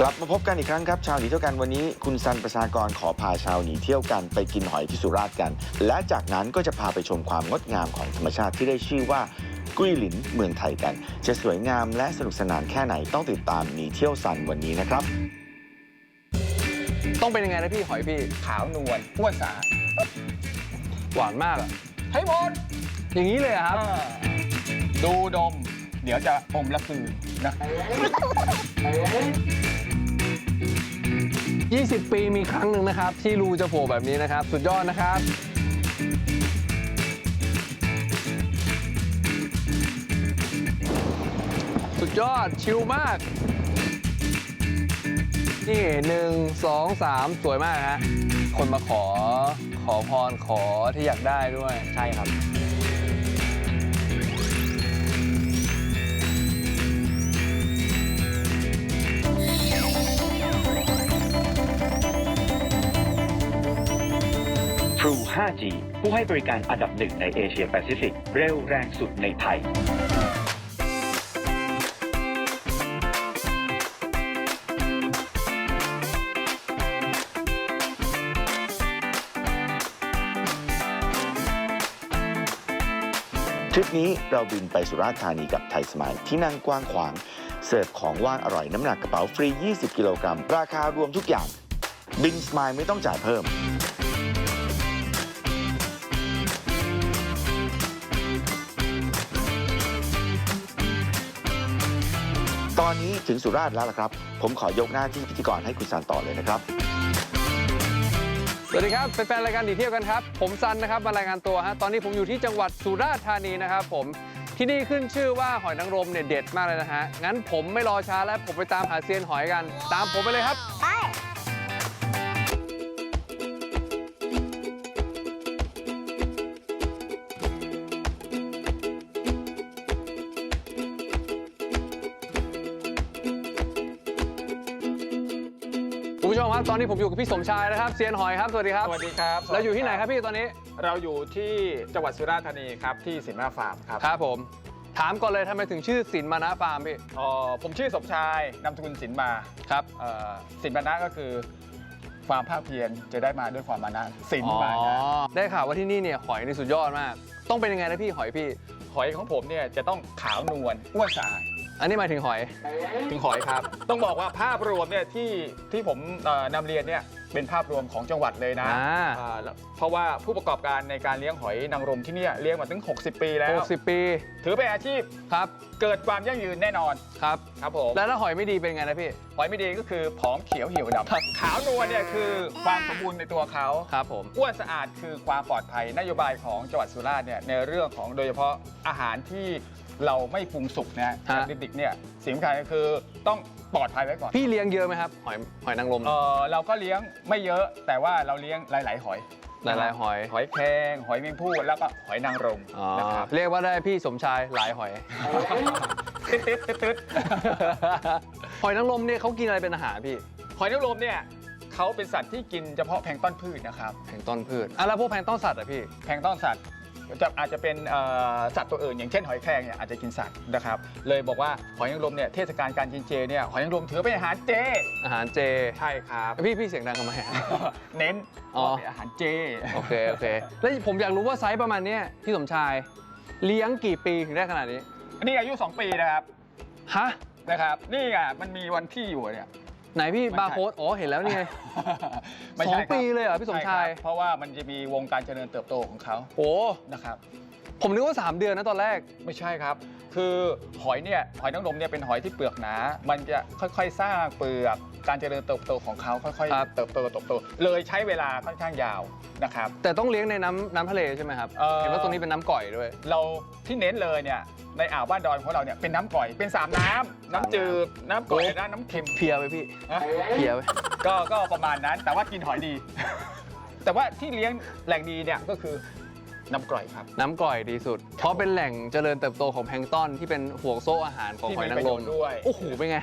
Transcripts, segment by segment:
กลับมาพบกันอีกครั้งครับ ชาวหนีเที่ยวกันวันนี้คุณซันประชากรขอพาชาวหนีเที่ยวกันไปกินหอยที่สุราษฎร์กัน และจากนั้นก็จะพาไปชมความงดงามของธรรมชาติที่ได้ชื่อว่ากุ้ยหลินเมืองไทยกัน จะสวยงามและสนุกสนานแค่ไหนต้องติดตามหนีเที่ยวซันวันนี้นะครับ ต้องเป็นยังไงนะพี่หอยพี่ขาวนวลอ้วนสาหวานมากอะให้หมดอย่างนี้เลยอะครับอ่าดูดม เดี๋ยวจะอมละคือนะ 20 ปีมีครั้งหนึ่งนะครับ ที่รูจะโผล่แบบนี้นะครับ สุดยอดนะครับ สุดยอดชิลมาก นี่หนึ่งสองสามสวยมากฮะคนมาขอขอพรขอที่อยากได้ด้วย ใช่ครับ 5G ผู้ให้บริการอันดับหนึ่งในเอเชียแปซิฟิก เร็วแรงสุดในไทย ทริปนี้เราบินไปสุราษฎร์ธานีกับไทยสมายที่นั่งกว้างขวาง เสิร์ฟของว่างอร่อยน้ำหนักกระเป๋าฟรี 20 กิโลกรัม ราคารวมทุกอย่าง บินสมายไม่ต้องจ่ายเพิ่ม อนนี้ถึงสุราษฎร์แล้วล่ะครับ ผมขอยกหน้าที่พิธีกรให้คุณซันต่อเลยนะครับ สวัสดีครับเป็นแฟนรายการดีเที่ยวกันครับ ผมซันนะครับมารายงานตัวฮะตอนนี้ผมอยู่ที่จังหวัดสุราษฎร์ธานีนะครับผมที่นี่ขึ้นชื่อว่าหอยนางรมเนี่ยเด็ดมากเลยนะฮะงั้นผมไม่รอช้าแล้วผมไปตามหาเซียนหอยกัน ตามผมไปเลยครับไผู้ชมครับตอนนี้ผมอยู่กับพี่สมชายนะครับเซียนหอยครับสวัสดีครับสวัสดีครับเราอยู่ที่ไหนครับพี่ตอนนี้เราอยู่ที่จังหวัดสุราษฎร์ธานีครับที่สินมาฟาร์มครับครับผม ถามก่อนเลยทำไมถึงชื่อสินมานะฟาร์มพี่เอ่อผมชื่อสมชายนามสกุลสินมาครับเอ่อสินมานะก็คือความภาคเพียรจะได้มาด้วยความมานะสินอ๋อมานะได้ข่าวว่าที่นี่เนี่ยหอยนี่สุดยอดมาก ต้องเป็นยังไงนะพี่หอยพี่หอยของผมเนี่ยจะต้องขาวนวลอ้วนสา อันนี้หมายถึงหอย ถึงหอยครับ ต้องบอกว่าภาพรวมเนี่ยที่ที่ผมเอ่อนำเรียนเนี่ยเป็นภาพรวมของจังหวัดเลยนะอ่า อ่าแล้วเพราะว่าผู้ประกอบการในการเลี้ยงหอยนางรมที่เนี่ยเลี้ยงมาถึง 60 ปีแล้ว 60 ปีถือเป็นอาชีพครับเกิดความยั่งยืนแน่นอนครับ ครับผม แล้วถ้าหอยไม่ดีเป็นไงนะพี่ หอยไม่ดีก็คือผอมเขียวเหี่ยวดำขาวนวลเนี่ยคือความสมบูรณ์ในตัวเขาครับผม อ้วนสะอาดคือความปลอดภัยนโยบายของจังหวัดสุราษฎร์เนี่ยในเรื่องของโดยเฉพาะอาหารที่ เราไม่ปรุงสุกนะฮะฮะ ดิบๆเนี่ยสิ่งสำคัญก็คือต้องปลอดภัยไว้ก่อนพี่เลี้ยงเยอะไหมครับหอยหอยนางรมเออเราก็เลี้ยงไม่เยอะ แต่ว่าเราเลี้ยงหลาย ๆ หอยหลายๆหอยหอยแครงหอยแมงผู้แล้วก็หอยนางรมอ๋อนะครับ เรียกว่าได้พี่สมชายหลายหอย ตึ๊ดตึ๊ดตึ๊ดตึ๊ดหอยนางรมเนี่ยเขากินอะไรเป็นอาหารพี่หอยนางรมเนี่ยเขาเป็นสัตว์ที่กินเฉพาะแพลงก์ต้นพืชนะครับ แพลงก์ต้นพืชอะแล้วพวกแพลงก์ต้นสัตว์อะพี่ แพลงก์ต้นสัตว์ จะอาจจะเป็นเอ่อสัตว์ตัวอื่น อย่างเช่นหอยแครงเนี่ยอาจจะกินสัตว์นะครับเลยบอกว่าหอยนางรมเนี่ยเทศกาลการกินเจเนี่ยหอยนางรมถือเป็นอาหารเจ อาหารเจ ใช่ครับ พี่พี่เสียงดังทำไมอะ เน้นอ๋อ ว่าเป็นอาหารเจ โอเค โอเค แล้วผมอยากรู้ว่าไซส์ประมาณเนี้ยพี่สมชาย เลี้ยงกี่ปีถึงได้ขนาดนี้อันนี้อายุ 2 ปีนะครับฮะนะครับ นี่ไงมันมีวันที่อยู่เนี่ย ไหนพี่ไม่ใช่บาร์โค้ดอ๋อเห็นแล้วนี่ไง ไม่สอใช่งครับปีเลยเหรอพี่สมชาย ใครับเพราะว่ามันจะมีวงการเจริญเติบโตของเขาโอ้ นะครับ ผมนึกว่า 3 เดือนนะตอนแรก ไม่ใช่ครับ คือหอยเนี่ยหอยนางรมเนี่ยเป็นหอยที่เปลือกหนา มันจะค่อยๆสร้างเปลือก การเจริญเติบโตของเขาค่อยครับ ๆ เติบโตเติบโต เลยใช้เวลาค่อนข้างยาวนะครับ แต่ต้องเลี้ยงในน้ำน้ำทะเลใช่ไหมครับ เอ่อ เห็นว่าตรงนี้เป็นน้ำก่อยด้วย เราที่เน้นเลยเนี่ยในอ่าวบ้านดอนของเราเนี่ยเป็นน้ำก่อยเป็นสามน้ำน้ำจืดน้ำก่อยโอ้ และน้ำเค็มเพียไปพี่นะเพียไป ก็ก็ประมาณนั้นแต่ว่ากินหอยดี แต่ว่าที่เลี้ยงแหล่งดีเนี่ยก็คือ น้ำกร่อยครับ น้ำก่อยดีสุด เพราะเป็นแหล่งเจริญเติบโตของแพลงก์ต้นที่เป็นห่วงโซ่อาหารของที่หอยมีนาประงรโยมชน์ด้วย โอ้โหเป็นไง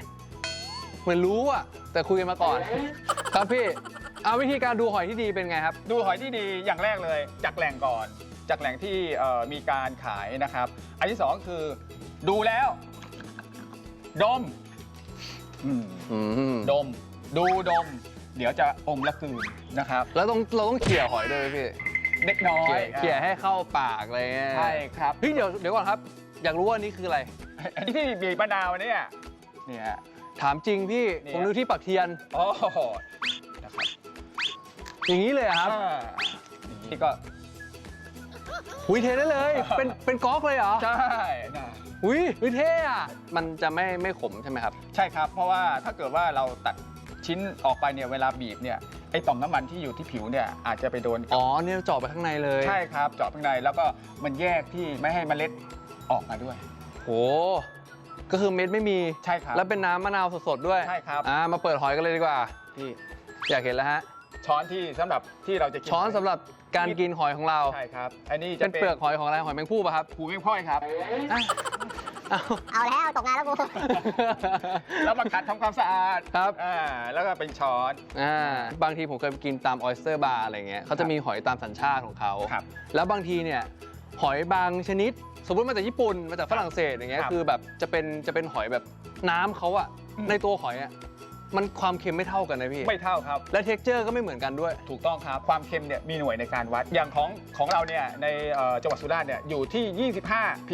เหมือนรู้อะแต่คุยกันมาก่อน ครับพี่เอาวิธีการดูหอยที่ดีเป็นไงครับ ดูหอยที่ดีอย่างแรกเลย จากแหล่งก่อน จากแหล่งที่เอ่อมีการขายนะครับ อันที่สองคือดูแล้ว ดมอืมอืมดม ดูดม เดี๋ยวจะอมละกลืนนะครับ แล้วต้องเราต้องเขี่ยหอยด้วยไหมพี่ เด็กน้อเขี่ยยเขี่ยให้เข้าปากอะไรเงี้ยใช่ครับ เฮ้ยเดี๋ยวเดี๋ยวก่อนครับ อยากรู้ว่านี่คืออะไร อันนี้ที่บีบมะนาวเนี่ยเนี่ย ถามจริงพี่ เนี่ย ผมนึกที่ปักเทียน โอ้โหนะครับอย่างนี้เลยเหรอครับอ่านี่ก็หุยเทได้เลย เป็นเป็นก๊อกเลยเหรอใช่นะหุยหุยเท่อะมันจะไม่ไม่ขมใช่ไหมครับ ใช่ครับ เพราะว่าถ้าเกิดว่าเราตัด ชิ้นออกไปเนี่ยเวลาบีบเนี่ยไอ้ต่อมน้ำมันที่อยู่ที่ผิวเนี่ยอาจจะไปโดนกับอ๋อเนี่ยเจาะไปข้างในเลยใช่ครับเจาะข้างในแล้วก็มันแยกที่ไม่ให้เมล็ดออกมาด้วย โอ้ก็คือเม็ดไม่มีใช่ครับแล้วเป็นน้ำมะนาวสดๆด้วยใช่ครับอ่ามาเปิดหอยกันเลยดีกว่าพี่อยากเห็นแล้วฮะช้อนที่สำหรับที่เราจะกินช้อนสำหรับการกินหอยของเราใช่ครับอันนี้จะเป็นเปลือกหอยของอะไรหอยแมงผู้ป่ะครับผูแมงพ่อยครับอะ เอา เอาแล้วตกงานแล้วกู แล้วมาขัดทำความสะอาดครับ อ่าแล้วก็เป็นช้อน อ่าบางทีผมเคยไปกินตามออยสเตอร์บาร์อะไรเงี้ยเขาจะมีหอยตามสัญชาติของเขาครับแล้วบางทีเนี่ยหอยบางชนิด สมมติมาจากญี่ปุ่นมาจากฝรั่งเศสอย่างเงี้ยครับคือแบบจะเป็นจะเป็นหอยแบบน้ำเขาอะอืม ในตัวหอยอะ มันความเค็มไม่เท่ากันนะพี่ ไม่เท่าครับ และเท็กเจอร์ก็ไม่เหมือนกันด้วย ถูกต้องครับ ความเค็มเนี่ยมีหน่วยในการวัด อย่างของของเราเนี่ยในเอ่อจังหวัดสุราษฎร์เนี่ยอยู่ที่ 25 P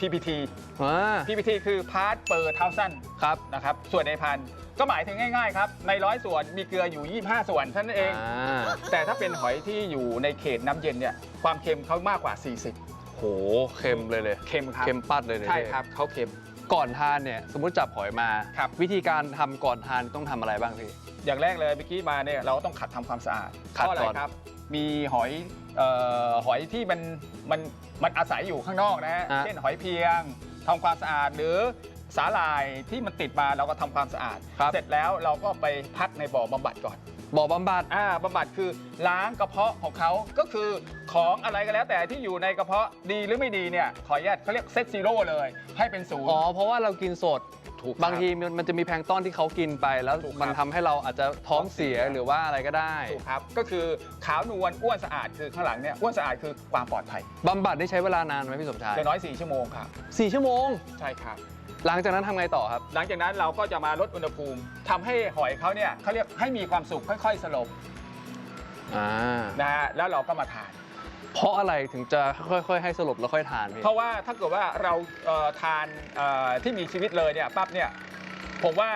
PPT อ่า PPT คือ part per thousand ครับ นะครับ ส่วนในพันก็หมายถึงง่ายๆครับ ในร้อยส่วนมีเกลืออยู่ 25 ส่วนเท่านั้นเอง อ่าแต่แต่ถ้าเป็นหอยที่อยู่ในเขตน้ำเย็นเนี่ยความเค็มเขามากกว่าโห เค็มเลยเลย40เค็มครับ เค็มปัดเลยเลยใช่ครับเขาเค็ม ก่อนทานเนี่ยสมมติจับหอยมา ครับ วิธีการทำก่อนทานต้องทำอะไรบ้างพี่ อย่างแรกเลยเมื่อกี้มาเนี่ยเราก็ต้องขัดทำความสะอาดขัดเพราะอะไรก่อน ครับ มีหอยเอ่อหอยที่มันมันมันอาศัยอยู่ข้างนอกนะฮะฮะ เช่นหอยเพียงทำความสะอาดหรือสาหร่ายที่มันติดมาเราก็ทำความสะอาดครับเสร็จแล้วเราก็ไปพักในบ่อบำบัดก่อน บ่อบำบัด อ่าบำบัดคือล้างกระเพาะของเขาก็คือของอะไรก็แล้วแต่ที่อยู่ในกระเพาะดีหรือไม่ดีเนี่ยขออนุญาตเขาเรียกเซตซีโร่เลย ให้เป็นศูนย์อ๋อ เพราะว่าเรากินสด ถูกบางทีมันมันจะมีแพลงก์ต้อนที่เขากินไปแล้วถูกครับ มันทำให้เราอาจจะท้องเสียท้องเสียหรือว่าอะไรก็ได้ถูกครับ ก็คือขาวนวลอ้วนสะอาดคือข้างหลังเนี่ยอ้วนสะอาดคือความปลอดภัยบำบัดนี่ใช้เวลานานไหมพี่สมชายอย่างน้อย 4 ชั่วโมงครับสี่ชั่วโมง ใช่ครับ หลังจากนั้นทำไงต่อครับ หลังจากนั้นเราก็จะมาลดอุณหภูมิทำให้หอยเขาเนี่ยเขาเรียกให้มีความสุขค่อย ๆ สลบอ่า นะฮะแล้วเราก็มาทาน เพราะอะไรถึงจะค่อยๆ ให้สลบแล้วค่อยทานพี่เพราะว่าถ้าเกิดว่าเราเอ่อทานเอ่อที่มีชีวิตเลยเนี่ยปั๊บเนี่ยผมว่า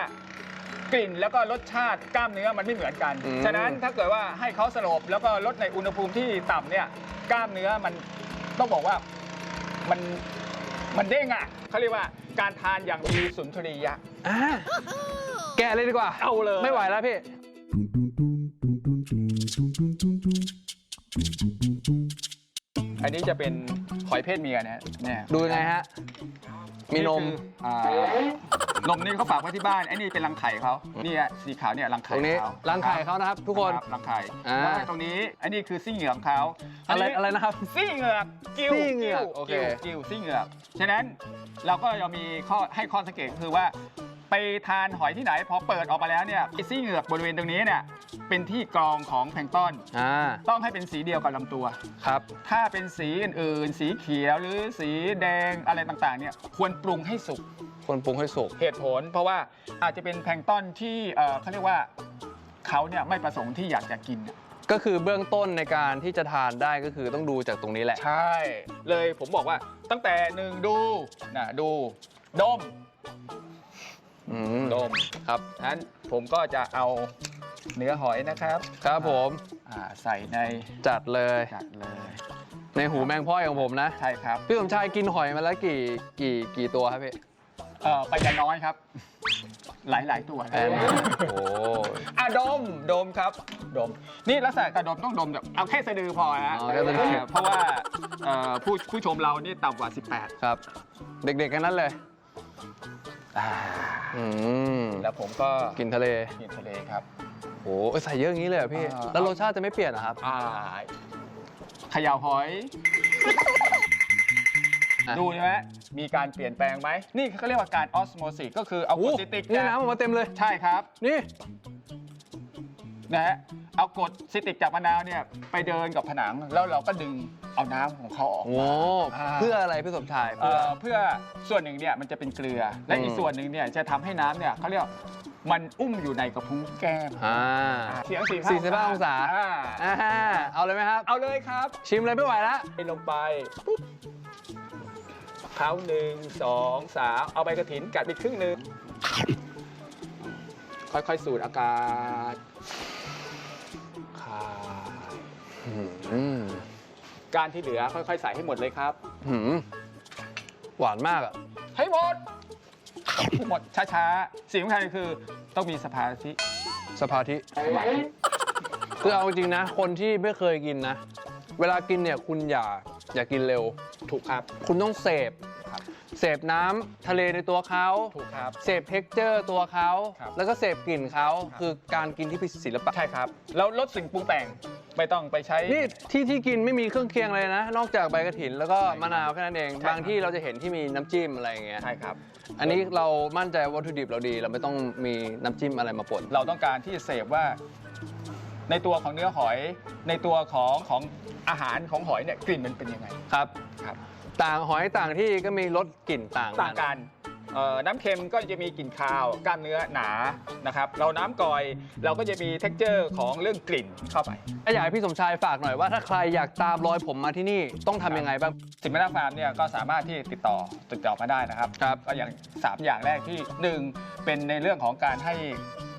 กลิ่นแล้วก็รสชาติกล้ามเนื้อมันไม่เหมือนกันอืมฉะนั้นถ้าเกิดว่าให้เขาสลบแล้วก็ลดในอุณหภูมิที่ต่ำเนี่ยกล้ามเนื้อมันต้องบอกว่ามันมันเด้งอะเขาเรียกว่าการทานอย่างมีสุนทรียะ อ่าแกะเลยดีกว่าเอาเลย ไม่ไหวแล้วพี่ อันนี้จะเป็นหอยเพศเมียนะฮะเนี่ยดูยังไงฮะ มีนมคืออ่านมนี่เขาฝากไว้ที่บ้านไอ้นี่เป็นรังไข่เขาเนี่ยสีขาวเนี่ยรังตไข่รงนี้เขารังไข่เขานะครับทุกคน รับรังไข่อ่า แล้วก็ตรงนี้อันนี้คือซี่เหงือกของเขาอะไรนนี้ อะไรนะครับ ซี่เหงือกกิ้วซี่เหงือกกิ้วโอเคกิ้วกิ้วซี่เหงือก ฉะนั้นเราก็ยังมีข้อให้ข้อสังเกตคือว่า ไปทานหอยที่ไหน พอเปิดออกมาแล้วเนี่ยไอ้ซี่เหงือกบริเวณตรงนี้เนี่ยเป็นที่กรองของแพลงก์ต้น อ่าต้องให้เป็นสีเดียวกับลำตัว ครับ ถ้าเป็นสีอื่นๆ สีเขียวหรือสีแดงอะไรต่างๆเนี่ยควรปรุงให้สุกคนปรุงให้สุก เหตุผลเพราะว่าอาจจะเป็นแพลงก์ต้นที่เอ่อเขาเรียกว่าเขาเนี่ยไม่ประสงค์ที่อยากจะกินก็คือเบื้องต้นในการที่จะทานได้ก็คือต้องดูจากตรงนี้แหละ ใช่ เลยผมบอกว่าตั้งแต่หนึ่งดูนะดูดม อืมดมครับนั้นผมก็จะเอาเนื้อหอยนะครับครับผมอ่าใส่ในจัดเลยจัดเลย ในหูแมงพ่อยของผมนะใช่ครับพี่สมชายกินหอยมาแล้วกี่กี่กี่ตัวครับพี่เอ่อไปกันน้อยครับ หลายๆตัวแพงมากโอ้อะดมดมครับ ดม นี่ลักษณะการดมต้องดมแบบเอาแค่สะดือพอฮะอ๋อแค่สะดือเพราะว่าเอ่อผู้ผู้ชมเรานี่ต่ำกว่า 18 ครับ เด็กๆกันนั้นเลย อ่าอืมแล้วผมก็กินทะเลกินทะเลครับ โอ้ใส่เยอะอย่างนี้เลยเหรอพี่ อ่า แล้วรสชาติจะไม่เปลี่ยนเหรอครับ อ่าเขยาวหอย อะ ดูใช่ไหมมีการเปลี่ยนแปลงไหม นี่เขาเรียกว่าการออสโมซิสก็คือเอากรโอ้ดซิตริกนี่จากน้ำออกมาเต็มเลย ใช่ครับ นี่นะฮะเอากรดซิตริกจากมะนาวเนี่ยไปเดินกับผนัง แล้วเราก็ดึง เอาน้ำของเขาออกโอ้อ่าเพื่ออะไรพี่สมชายเอ่เพื่อ อเพื่อส่วนหนึ่งเนี่ยมันจะเป็นเกลือ และอืม อีกส่วนหนึ่งเนี่ยจะทำให้น้ำเนี่ยเขาเรียกว่ามันอุ้มอยู่ในกระพุ้งแก้มอ่า เสียงสี่45องศาอ่าอ่าเอาเลยไหมครับ เอาเลยครับชิมเลยไม่ไหวแล้วไปลงไปปุ๊บเขาหนึ่งสองสามเอาใบกระถินกัดไปครึ่งหนึ่งค่อยๆสูดอากาศคายอืม การที่เหลือค่อยๆ ใส่ให้หมดเลยครับ หืมหวานมากอะให้หมดให้หมดช้าๆสิ่งสำคัญคือต้องมีสภาธิสภาธิคือเอาจริงนะ คนที่ไม่เคยกินนะ เวลากินเนี่ยคุณอย่าอย่ากินเร็ว ถูกครับ คุณต้องเสพครับ เสพน้ำทะเลในตัวเขาถูกครับ เสพเท็กเจอร์ตัวเขา ครับแล้วก็เสพกลิ่นเขาครับ คือการกินที่เป็นศิลปะ ใช่ครับ แล้วลดสิ่งปรุงแต่ง ไม่ต้องไปใช้ นี่ที่ที่กินไม่มีเครื่องเคียงเลยนะ นอกจากใบกระถินแล้วก็ใช่ครับมะนาวแค่นั้นเอง ใช่ครับ บางที่เราจะเห็นที่มีน้ำจิ้มอะไรอย่างเงี้ยใช่ครับ อันนี้เรามั่นใจวัตถุดิบเราดี เราไม่ต้องมีน้ำจิ้มอะไรมาปน เราต้องการที่จะเสพว่า ในตัวของเนื้อหอย ในตัวของของอาหารของหอยเนี่ยกลิ่นมันเป็นยังไงครับ ครับ ต่างหอยต่างที่ก็มีรสกลิ่นต่างต่างกัน เอ่อน้ำเค็มก็จะมีกลิ่นคาวกล้ามเนื้อหนานะครับเราน้ำกร่อยเราก็จะมี t e x t อร์ของเรื่องกลิ่นเข้าไปถ้าอยากให้พี่สมชายฝากหน่อยว่าถ้าใครอยากตามรอยผมมาที่นี่ต้องทำยังไงบ้าง สินค้าฟาร์มเนี่ยก็สามารถที่ติดต่อติดต่อมาได้นะครับครับ ก็อย่าง 3 อย่างแรกที่ 1 เป็นในเรื่องของการให้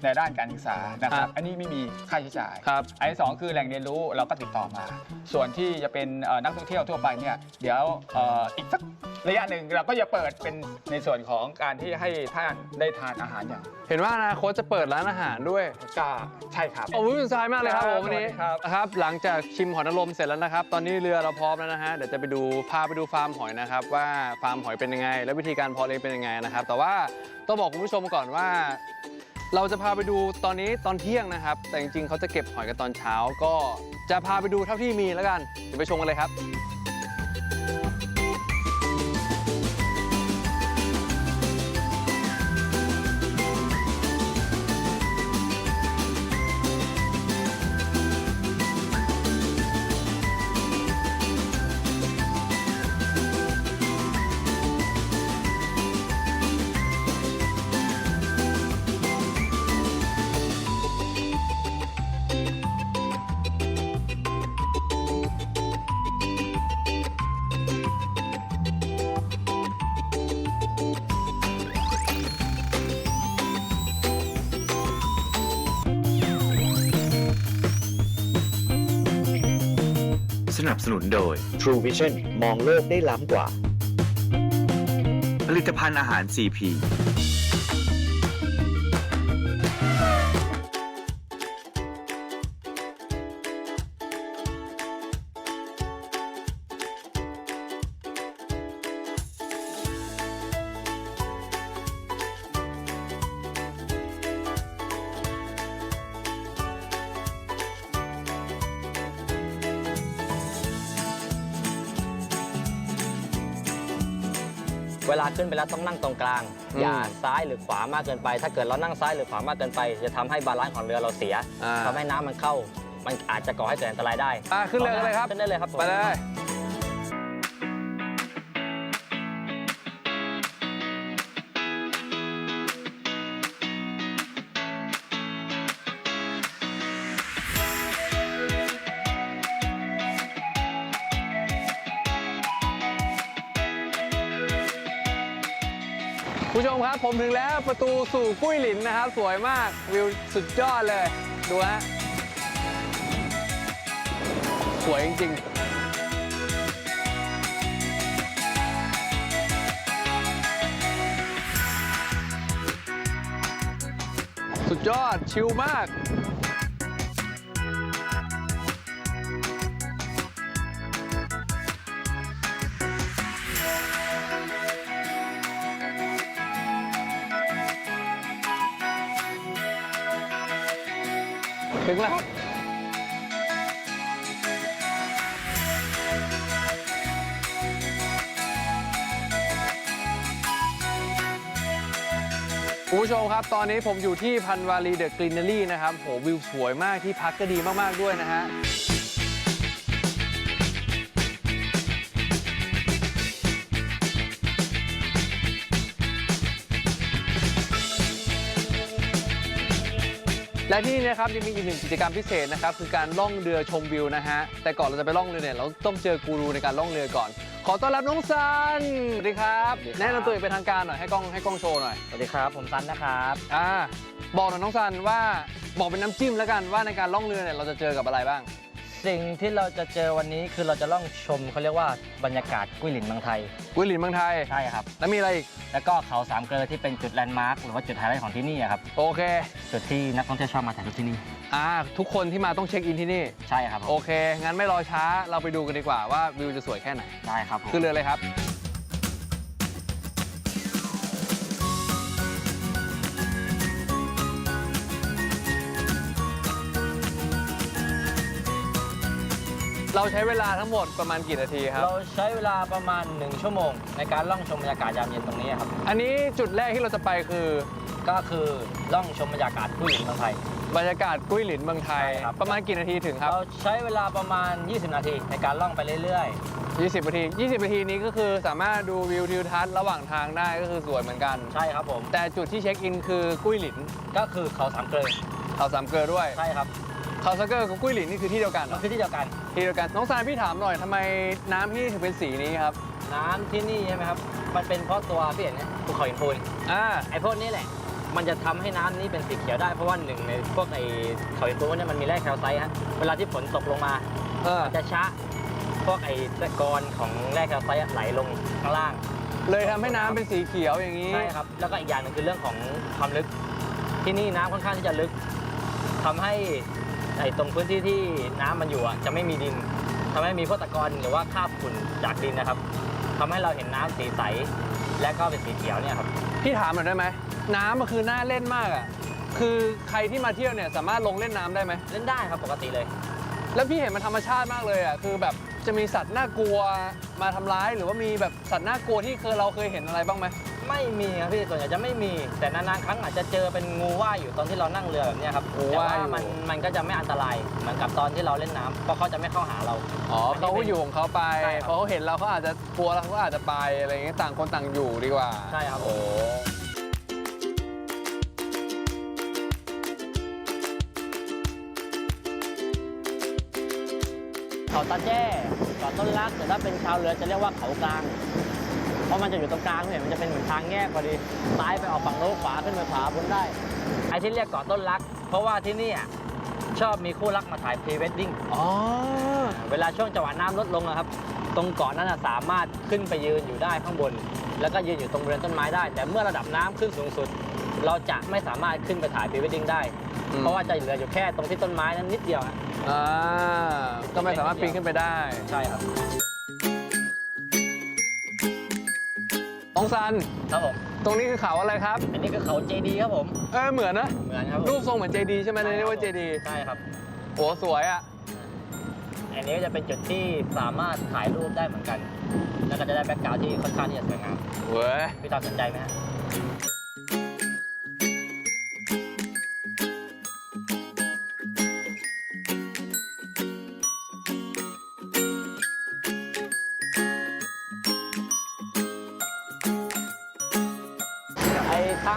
ในด้านการศึกษานะครับอันนี้ไม่มีค่าใช้จ่ายครับอันที่สองคือแหล่งเรียนรู้เราก็ติดต่อมา ส่วนที่จะเป็นเอ่อนักท่องเที่ยวทั่วไปเนี่ยเดี๋ยวเอ่ออีกสักระยะหนึ่งเราก็จะเปิดเป็นในส่วนของการที่ให้ท่านได้ทานอาหารอย่างเห็นว่าอนาคตจะเปิดร้านอาหารด้วยก็ใช่ครับ ขอบคุณพี่สมชายมากเลยครับคผรับมวันนี้สวัสดีครับ นะครับ หลังจากชิมหอยนางรมเสร็จแล้วนะครับ ตอนนี้เรือเราพร้อมแล้วนะฮะเดี๋ยวจะไปดูพาไปดูฟาร์มหอยนะครับ ว่าฟาร์มหอยเป็นยังไง และวิธีการเพาะเลี้ยงเป็นยังไงนะครับ แต่ว่าต้องบอกคุณผู้ชมก่อนว่า เราจะพาไปดูตอนนี้ตอนเที่ยงนะครับ แต่จริงๆเขาจะเก็บหอยกันตอนเช้า ก็จะพาไปดูเท่าที่มีแล้วกันเดี๋ยวไปชมกันเลยครับ นับสนุนโดย True Vision มองโลกได้ล้ำกว่า ผลิตภัณฑ์อาหาร CP เวลาขึ้นไปแล้วต้องนั่งตรงกลางอืมอย่าซ้ายหรือขวามากเกินไป ถ้าเกิดเรานั่งซ้ายหรือขวามากเกินไป จะทำให้บาลานซ์ของเรือเราเสียอ่าทำให้น้ำมันเข้า มันอาจจะก่อให้เกิดอันตรายได้อะขึ้นเรือกันเลยครับขึ้นได้เลยครับผมไปเลย มครับ ผมถึงแล้วประตูสู่กุ้ยหลินนะครับ สวยมากวิวสุดยอดเลย ดูฮะสวยจริงๆสุดยอด ชิลมาก ครับ ตอนนี้ผมอยู่ที่พันวารีเดอะกรีนเนอรี่นะครับ โหวิวสวยมากที่พักก็ดีมาก ๆ ด้วยนะฮะ และที่นี่นะครับยังมีอีกหนึ่งกิจกรรมพิเศษนะครับ คือการล่องเรือชมวิวนะฮะ แต่ก่อนเราจะไปล่องเรือเนี่ยเราต้องเจอกูรูในการล่องเรือก่อน ขอต้อนรับน้องซันสวัสดีครับสวัสดีครับแนะนำตัวอย่างเป็นทางการหน่อยให้กล้องให้กล้องโชว์หน่อย สวัสดีครับ ผมซันนะครับ อ่า บอกหน่อยน้องซันว่าบอกเป็นน้ำจิ้มแล้วกันว่าในการล่องเรือเนี่ยเราจะเจอกับอะไรบ้าง สิ่งที่เราจะเจอวันนี้คือเราจะล่องชมเขาเรียกว่าบรรยากาศกุ้ยหลินเมืองไทยกุ้ยหลินเมืองไทย ใช่ครับ แล้วมีอะไรอีก แล้วก็เขาสามเกลอที่เป็นจุดแลนด์มาร์คหรือว่าจุดไฮไลท์ของที่นี่อะครับ โอเค จุดที่นักท่องเที่ยวชอบมาถ่ายรูปที่นี่ อ่า ทุกคนที่มาต้องเช็คอินที่นี่ ใช่ครับผมโอเค งั้นไม่รอช้า เราไปดูกันดีกว่าว่าวิวจะสวยแค่ไหน ได้ครับผมขึ้นเรือเลยครับ เราใช้เวลาทั้งหมดประมาณกี่นาทีครับ เราใช้เวลาประมาณ 1 ชั่วโมง ในการล่องชมบรรยากาศยามเย็นตรงนี้ครับ อันนี้จุดแรกที่เราจะไปคือ ก็คือล่องชมบรรยากาศกุ้ยหลินเมืองไทย บรรยากาศกุ้ยหลินเมืองไทย ใช่ครับ ประมาณกี่นาทีถึงครับ เราใช้เวลาประมาณ 20 นาทีในการล่องไปเรื่อย20 นาที 20 นาทีนี้ก็คือสามารถดูวิวทิวทัศน์ระหว่างทางได้ก็คือสวยเหมือนกัน ๆ ใช่ครับผม แต่จุดที่เช็คอินคือกุ้ยหลินก็คือเขาสามเกลอเขาสามเกลือด้วย ใช่ครับ เขาสามเกลือกับกุ้ยหลินนี่คือที่เดียวกันเหรมันอคือที่เดียวกัน ที่เดียวกันน้องซานพี่ถามหน่อยทำไมน้ำที่นี่ถึงเป็นสีนี้ครับน้ำที่นี่ใช่ไหมครับ มันเป็นเพราะตัวพี่เห็นเนี่ยภูเขาหินปูนอ่าไอ้พวกนี้แหละ มันจะทำให้น้ำนี้เป็นสีเขียวได้เพราะว่าหนึ่งในพวกไอ้เขาหินปูนเนี่ยมันมีแร่แคลไซต์ฮะ เวลาที่ฝนตกลงมา เออมันจะชะพวกไอ้ตะกอนของแร่แคลไซต์อะไหลลงข้างล่าง เลยทำให้น้ำเป็นสีเขียวอย่างนี้ ใช่ครับ แล้วก็อีกอย่างหนึ่งคือเรื่องของความลึก ที่นี่น้ำค่อนข้างที่จะลึกทำให้ ไอ้ตรงพื้นที่ที่น้ำมันอยู่อะจะไม่มีดินทำให้มีพวกตะกอนหรือว่าคราบฝุ่นจากดินนะครับทำให้เราเห็นน้ำสีใส และก็เป็นสีเขียวเนี่ยครับ พี่ถามหน่อยได้ไหม น้ำมันคือน่าเล่นมากอะ คือใครที่มาเที่ยวเนี่ยสามารถลงเล่นน้ำได้ไหม เล่นได้ครับปกติเลย แล้วพี่เห็นมันธรรมชาติมากเลยอะ คือแบบจะมีสัตว์น่ากลัวมาทำร้ายหรือว่ามีแบบสัตว์น่ากลัวที่เคยเราเคยเห็นอะไรบ้างไหม ไม่มีครับพี่ส่วนใหญ่จะไม่มี แต่นานๆครั้งอาจจะเจอเป็นงูว่ายอยู่ตอนที่เรานั่งเรือแบบเนี้ยครับงูแต่ว่ายว่าอยู่ มันมันก็จะไม่อันตรายเหมือนกับตอนที่เราเล่นน้ำเพราะเขาจะไม่เข้าหาเรา อ๋อเขาก็อยู่ของเขาไปใช่ครับพอเขาเห็นเราเขาอาจจะกลัวแล้วเขาก็อาจจะไปอะไรอย่างเงี้ยต่างคนต่างอยู่ดีกว่าใช่ครับโอ้เขาตาแจ้เกาะต้นรักแต่ถ้าเป็นชาวเรือจะเรียกว่าเขากลาง เพราะมันจะอยู่ตรงกลางเนี่ยมันจะเป็นเหมือนทางแยกพอดีซ้ายไปออกฝั่งโน้นขวาขึ้นไปผาบนได้ ไอ้ที่เรียกเกาะต้นรัก เพราะว่าที่นี่อะชอบมีคู่รักมาถ่ายพรีเวดดิ้งอ๋อเวลาช่วงจังหวะน้ำลดลงอะครับ ตรงเกาะนั้นอะสามารถขึ้นไปยืนอยู่ได้ข้างบน แล้วก็ยืนอยู่ตรงบริเวณต้นไม้ได้ แต่เมื่อระดับน้ำขึ้นสูงสุด เราจะไม่สามารถขึ้นไปถ่ายพรีเวดดิ้งได้อืมเพราะว่าจะเหลืออยู่แค่ตรงที่ต้นไม้นั้นนิดเดียวอะอ่าก็ไม่สามารถปีนขึ้นไปได้ ใช่ครับ น้องซัน ครับผม ตรงนี้คือเขาอะไรครับ อันนี้คือเขาเจดีครับผม เออเหมือนนะ เหมือนครับผมรูปทรงเหมือนเจดีใช่ไหมเรียกว่าเจดีใช่ครับโอ้สวยอะ อันนี้ก็จะเป็นจุดที่สามารถถ่ายรูปได้เหมือนกัน แล้วก็จะได้แบ็กกราวด์ที่ค่อนข้างที่จะสวยงามเว้ยพี่ตอบสนใจไหมฮะ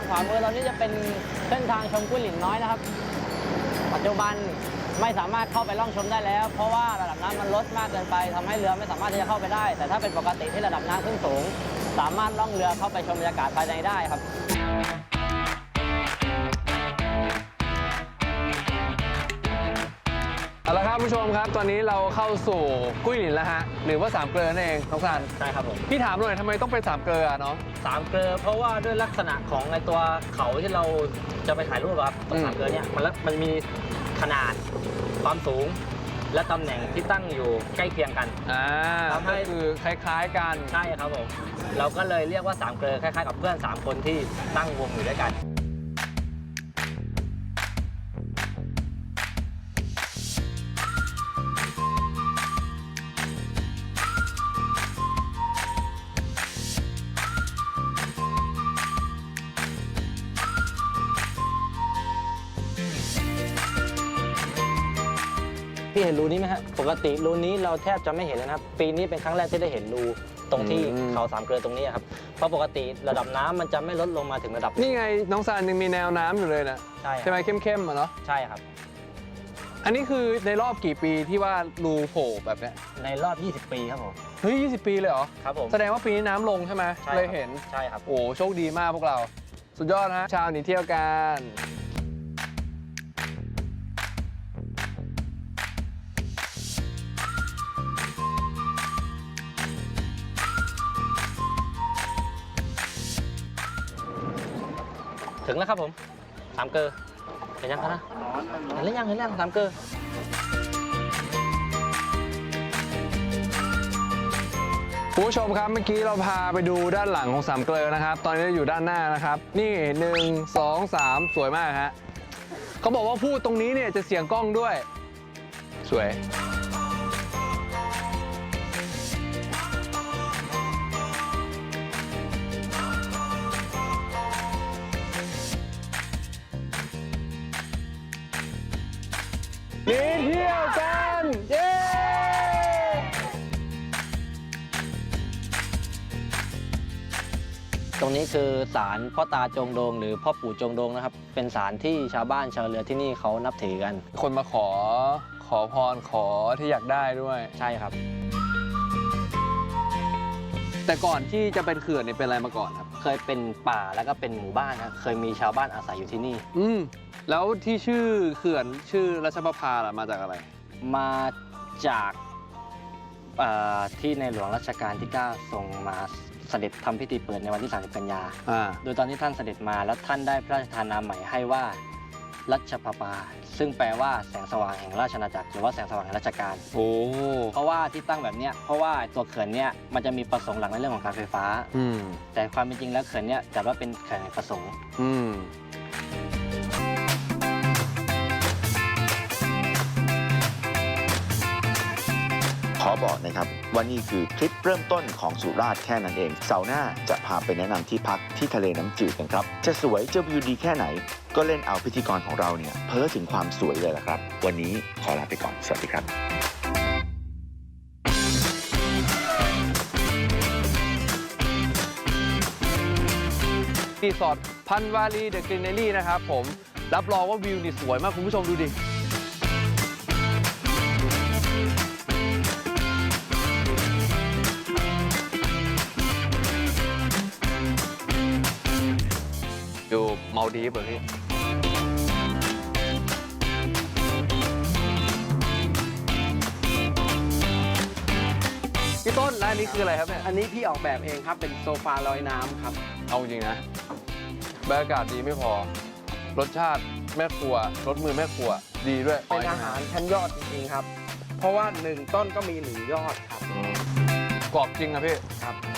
างขวามือเรานี่จะเป็นเส้นทางชมกุ้ยหลินน้อยนะครับ ปัจจุบันไม่สามารถเข้าไปล่องชมได้แล้ว เพราะว่าระดับน้ำมันลดมากเกินไปทำให้เรือไม่สามารถที่จะเข้าไปได้ แต่ถ้าเป็นปกติที่ระดับน้ำขึ้นสูง สามารถล่องเรือเข้าไปชมบรรยากาศภายในได้ครับ ครับผู้ชมครับ ตอนนี้เราเข้าสู่กุ้ยหลินแล้วฮะ หรือว่าสามเกลือนั่นเองน้องซันใช่ครับผมพี่ถามหน่อยทำไมต้องเป็นสามเกลืออะน้องสามเกลอเพราะว่าด้วยลักษณะของไอตัวเขาที่เราจะไปถ่ายรูปอะครับตัวอืมสามเกลอเนี่ยมันละมันมีขนาดความสูง และตำแหน่งที่ตั้งอยู่ใกล้เคียงกัน อ่าทำให้ ก็คือคล้ายๆกัน ใช่ครับผม เราก็เลยเรียกว่าสามเกลอคล้ายๆกับเพื่อนสามคนที่ตั้งวงอยู่ด้วยกัน ห็นรูนี้ไหมฮะปกติรูนี้เราแทบจะไม่เห็นเลยนะครับ ปีนี้เป็นครั้งแรกที่ได้เห็นรูตรงที่อืม เขาสามเกลือตรงนี้ครับเพราะปกติระดับน้ำมันจะไม่ลดลงมาถึงระดับนี่ไงน้องซันยังมีแนวน้ำอยู่เลยนะใช่ใช่ไหมเข้มๆอะเนาะใช่ครับ อันนี้คือในรอบกี่ปีที่ว่ารูโผล่แบบเนี้ยในรอบ 20 ปีครับผมเฮ้ย20 ปีเลยเหรอ ครับผมแสดงว่าปีนี้น้ำลงใช่ไหมใช่ครับเลยเห็น ใช่ครับ โอ้โชคดีมากพวกเรา สุดยอดนะฮะชาวหนีเที่ยวกัน ถึงแล้วครับผมสามเกอเห็นยังคะนะเห็นหรือยังเห็นหรือยังสามเกอคุณผู้ชมครับเมื่อกี้เราพาไปดูด้านหลังของสามเกลอนะครับ ตอนนี้เราอยู่ด้านหน้านะครับ นี่หนึ่งสองสามสวยมากฮะเขาบอกว่าพูดตรงนี้เนี่ยจะเสียงกล้องด้วย สวย รงนี้คือศาลพ่อตาจงโดงหรือพ่อปู่จงโดงนะครับ เป็นศาลที่ชาวบ้านชาวเรือที่นี่เขานับถือกัน คนมาขอขอพรขอที่อยากได้ด้วย ใช่ครับ แต่ก่อนที่จะเป็นเขื่อนเนี่ยเป็นอะไรมาก่อนครับ เคยเป็นป่าแล้วก็เป็นหมู่บ้านนะเคยมีชาวบ้านอาศัยอยู่ที่นี่ อืมแล้วที่ชื่อเขื่อนชื่อรัชประภาล่ะมาจากอะไร มาจากเอ่อที่ในหลวงรัชกาลที่ 9 ทรงมา เสด็จทำพิธีเปิดในวันที่ 30 กันยา อ่า โดยตอนที่ท่านเสด็จมาแล้วท่านได้พระราชทานนามใหม่ให้ว่ารัชประภาซึ่งแปลว่าแสงสว่างแห่งราชอาณาจักรหรือว่าแสงสว่างแห่งราชการ โอ้ เพราะว่าที่ตั้งแบบเนี้ยเพราะว่าตัวเขื่อนเนี้ยมันจะมีประสงค์หลักในเรื่องของการไฟฟ้า อืม แต่ความเป็นจริงแล้วเขื่อนเนี้ยจัดว่าเป็นเขื่อนแห่งประสงค์ อืม บอกนะครับว่านี่คือคลิปเริ่มต้นของสุราษฎร์แค่นั้นเอง เสาร์หน้าจะพาไปแนะนำที่พักที่ทะเลน้ำจืดกันครับ จะสวยจะวิวดีแค่ไหน ก็เล่นเอาพิธีกรของเราเนี่ยเพ้อถึงความสวยเลยละครับ วันนี้ขอลาไปก่อน สวัสดีครับรีสอร์ทพันวารีเดอะกรีนเนรี่นะครับผม รับรองว่าวิวนี่สวยมากคุณผู้ชมดูดิ ดีฟเหรอพี่พี่ต้นร้านนี้คืออะไรครับเนี่ยอันนี้พี่ออกแบบเองครับเป็นโซฟาลอยน้ำครับ เอาจริงนะบรรยากาศดีไม่พอ รสชาติแม่ครัว รสมือแม่ครัว ดีด้วยเป็นอาหารชั้นยอดจริงๆครับ เพราะว่าหนึ่งต้นก็มีหนึ่งยอดครับกรอบจริงนะพี่ ครับอ